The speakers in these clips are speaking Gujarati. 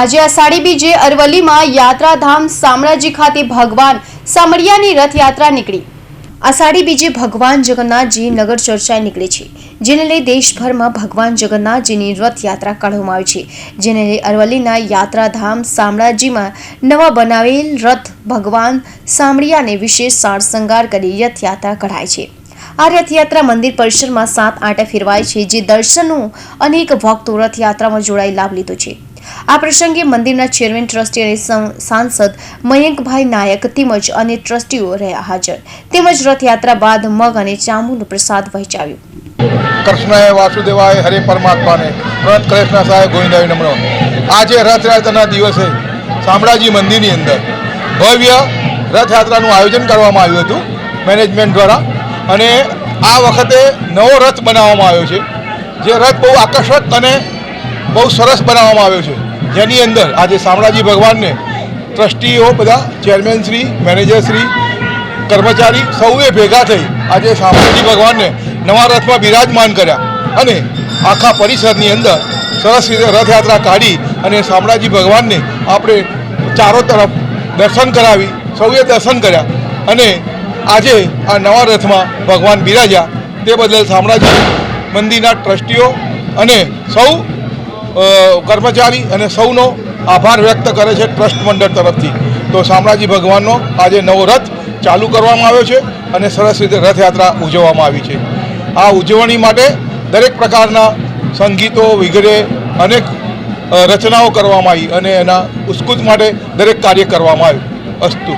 આજે અષાઢી બીજે અરવલ્લીમાં યાત્રાધામ શામળાજી ખાતે ભગવાન સામળિયાની રથયાત્રા નીકળી. અષાઢી બીજે ભગવાન જગન્નાથજી નગર ચર્ચાએ નીકળે છે, જેને લઈ દેશભરમાં ભગવાન જગન્નાથજીની રથયાત્રા કાઢવામાં આવી છે, જેને લઈ અરવલ્લીના યાત્રાધામ શામળાજીમાં નવા બનાવેલ રથ ભગવાન સામળિયાને વિશેષ સાર કરી રથયાત્રા કઢાય છે. આ રથયાત્રા મંદિર પરિસરમાં સાત આંટા ફેરવાય છે, જે દર્શનો અનેક ભક્તો રથયાત્રામાં જોડાઈ લાભ લીધો છે. આ પ્રસંગે મંદિરના ચેરમેન, ટ્રસ્ટી અને સાંસદ મયંકભાઈ નાયક તેમજ અને ટ્રસ્ટીઓ રહ્યા હાજર. તેમજ રથયાત્રા બાદ મગ અને ચામુનો પ્રસાદ વહેંચાવ્યો કૃષ્ણએ વાસુદેવાય હરે પરમાત્માને પ્રત કૃષ્ણ સાહેબ ગોવિંદાય નમણો આજે રથયાત્રાના દિવસે શામળાજી મંદિરની અંદર ભવ્ય રથયાત્રાનું આયોજન કરવામાં આવ્યું હતું મેનેજમેન્ટ દ્વારા. અને આ વખતે નવો રથ બનાવવામાં આવ્યો છે. જે રથ બહુ આકર્ષક અને બહુ સરસ બનાવવામાં આવ્યો છે. જેની અંદર આજે શામળાજી ભગવાનને ટ્રસ્ટીઓ બધા ચેરમેનશ્રી મેનેજરશ્રી કર્મચારી સૌએ ભેગા થઈ આજે શામળાજી ભગવાનને નવા રથમાં બિરાજમાન કર્યા અને આખા પરિસરની અંદર સરસ રીતે રથયાત્રા કાઢી અને શામળાજી ભગવાનને આપણે ચારો તરફ દર્શન કરાવી, સૌએ દર્શન કર્યા અને આજે આ નવા રથમાં ભગવાન બિરાજ્યા. તે બદલ શામળાજી મંદિરના ટ્રસ્ટીઓ અને સૌ કર્મચારી અને સૌનો આભાર વ્યક્ત કરે છે ટ્રસ્ટ મંડળ તરફથી. તો શામળાજી ભગવાનનો આજે નવો રથ ચાલુ કરવામાં આવ્યો છે અને સરસ રીતે રથયાત્રા ઉજવવામાં આવી છે. આ ઉજવણી માટે દરેક પ્રકારના સંગીતો વગેરે અનેક રચનાઓ કરવામાં આવી અને એના ઉસ્કૂત માટે દરેક કાર્ય કરવામાં આવ્યું. અસ્તુ.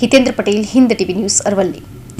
Hitendra Patel, Hind TV news Aravalli.